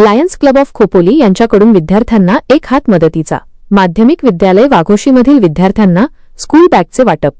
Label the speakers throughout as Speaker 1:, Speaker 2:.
Speaker 1: Lions club of Khopoli यांच्याकडून विद्यार्थ्यांना एक हात मदतीचा. माध्यमिक विद्यालय वाघोशीमधील विद्यार्थ्यांना स्कूल बॅगचे वाटप.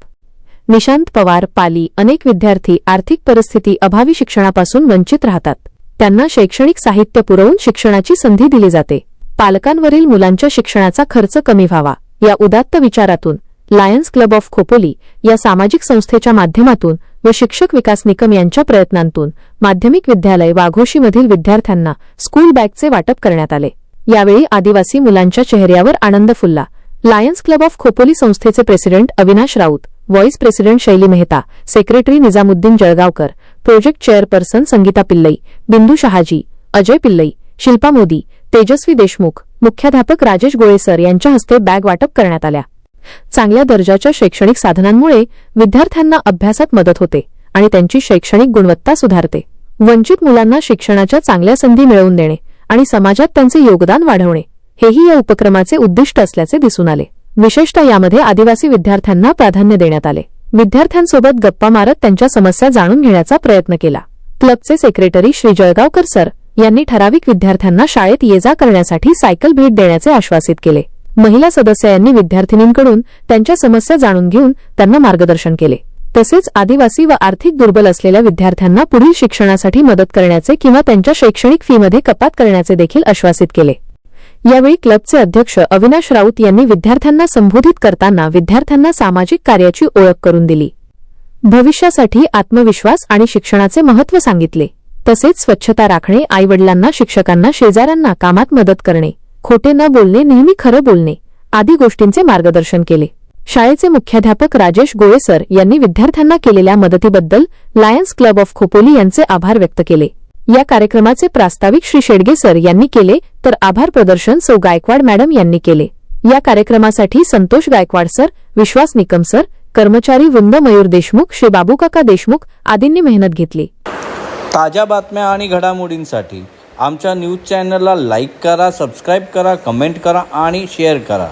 Speaker 1: निशांत पवार पाली अनेक विद्यार्थी आर्थिक परिस्थिती अभावी शिक्षणापासून वंचित राहतात. त्यांना शैक्षणिक साहित्य पुरवून शिक्षणाची संधी दिली जाते. पालकांवरील मुलांच्या शिक्षणाचा खर्च कमी व्हावा. या उदात्त विचारातून लायन्स क्लब ऑफ खोपोली या सामाजिक संस्थेच्या माध्यमातून व शिक्षक विकास निकम यांच्या प्रयत्नांतून माध्यमिक विद्यालय वाघोशीमधील विद्यार्थ्यांना स्कूल बॅगचे वाटप करण्यात आले. यावेळी आदिवासी मुलांच्या चेहऱ्यावर आनंद फुलला. लायन्स क्लब ऑफ खोपोली संस्थेचे president Avinash Raut vice president Shaili Mehta secretary Nizamuddin Jalgaonkar project chairperson Sangeeta Pillai Bindu Shahaji Ajay Pillai Shilpa Modi Tejaswi Deshmukh मुख्याध्यापक राजेश गोळेसर यांच्या हस्ते बॅग वाटप करण्यात आल्या. चांगल्या दर्जाच्या शैक्षणिक साधनांमुळे विद्यार्थ्यांना अभ्यासात मदत होते आणि त्यांची शैक्षणिक गुणवत्ता सुधारते. वंचित मुलांना शिक्षणाच्या चांगल्या संधी मिळवून देणे आणि समाजात त्यांचे योगदान वाढवणे हेही या उपक्रमाचे उद्दिष्ट असल्याचे दिसून आले. विशेषतः यामध्ये आदिवासी विद्यार्थ्यांना प्राधान्य देण्यात आले. विद्यार्थ्यांसोबत गप्पा मारत त्यांच्या समस्या जाणून घेण्याचा प्रयत्न केला. क्लबचे सेक्रेटरी श्री जळगावकर सर यांनी ठराविक विद्यार्थ्यांना शाळेत ये जा करण्यासाठी सायकल भेट देण्याचे आश्वासित केले. महिला सदस्य यांनी विद्यार्थिनींकडून त्यांच्या समस्या जाणून घेऊन त्यांना मार्गदर्शन केले. तसेच आदिवासी व आर्थिक दुर्बल असलेल्या विद्यार्थ्यांना पुढील शिक्षणासाठी मदत करण्याचे किंवा त्यांच्या शैक्षणिक फीमध्ये कपात करण्याचे देखील आश्वासित केले. यावेळी क्लबचे अध्यक्ष अविनाश राऊत यांनी विद्यार्थ्यांना संबोधित करताना विद्यार्थ्यांना सामाजिक कार्याची ओळख करून दिली. भविष्यासाठी आत्मविश्वास आणि शिक्षणाचे महत्त्व सांगितले. तसेच स्वच्छता राखणे आईवडिलांना शिक्षकांना शेजाऱ्यांना कामात मदत करणे. खोटे न बोलणे नेहमी खरं बोलणे आदी गोष्टींचे मार्गदर्शन केले. शाळेचे मुख्याध्यापक राजेश गोळेसर यांनी विद्यार्थ्यांना केलेल्या मदतीबद्दल लायन्स क्लब ऑफ खोपोली यांचे आभार व्यक्त केले. या कार्यक्रमाचे प्रास्ताविक श्री शेडगे सर यांनी केले तर आभार प्रदर्शन सौ गायकवाड मॅडम यांनी केले. या कार्यक्रमासाठी संतोष गायकवाड सर विश्वास निकम सर कर्मचारी वृंद मयूर देशमुख श्री बाबूकाका देशमुख आदींनी मेहनत घेतली.
Speaker 2: ताज्या बातम्या आणि घडामोडींसाठी आमच्या न्यूज चॅनलला लाईक करा सबस्क्राईब करा कमेंट करा आणि शेअर करा.